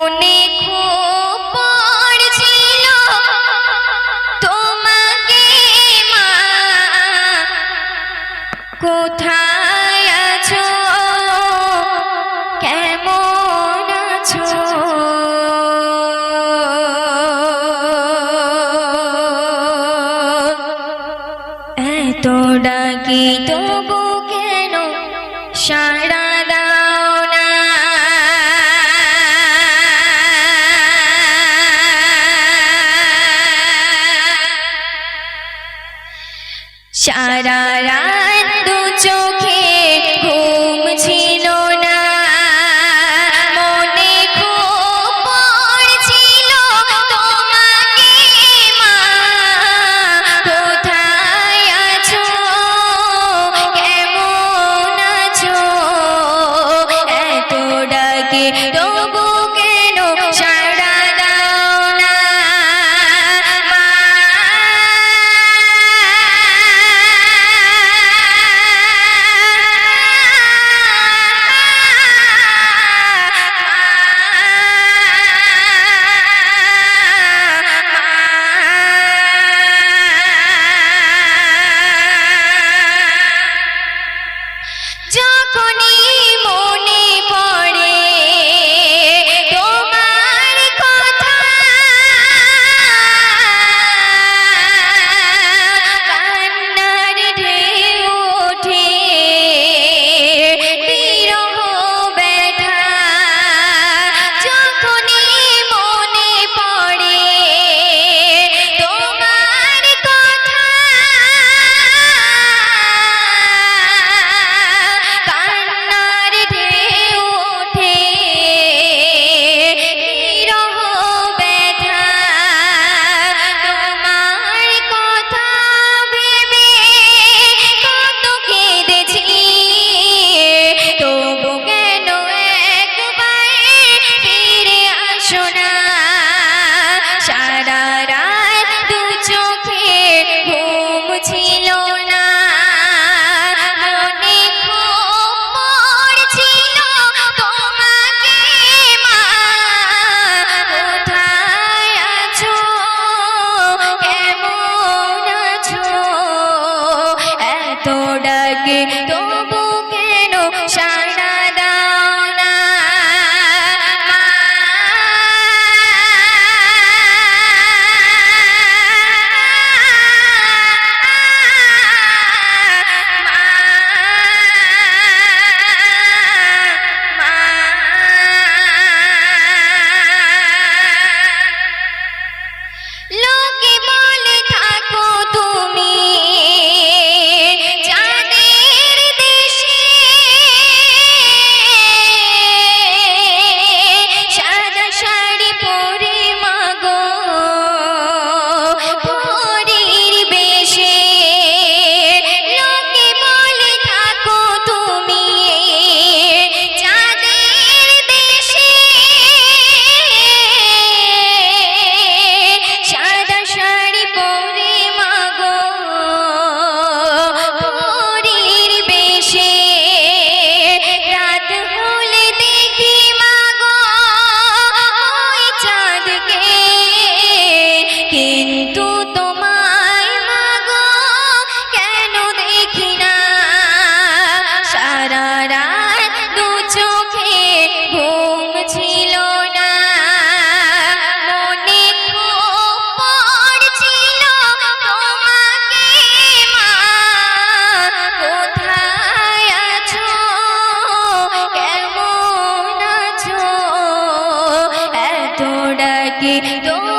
খুব পড়ছিল তোমাকে মা কোথায় কেমন এত ডাকি তবু কেন সারা সারা রাত ডাকে তবু কি তো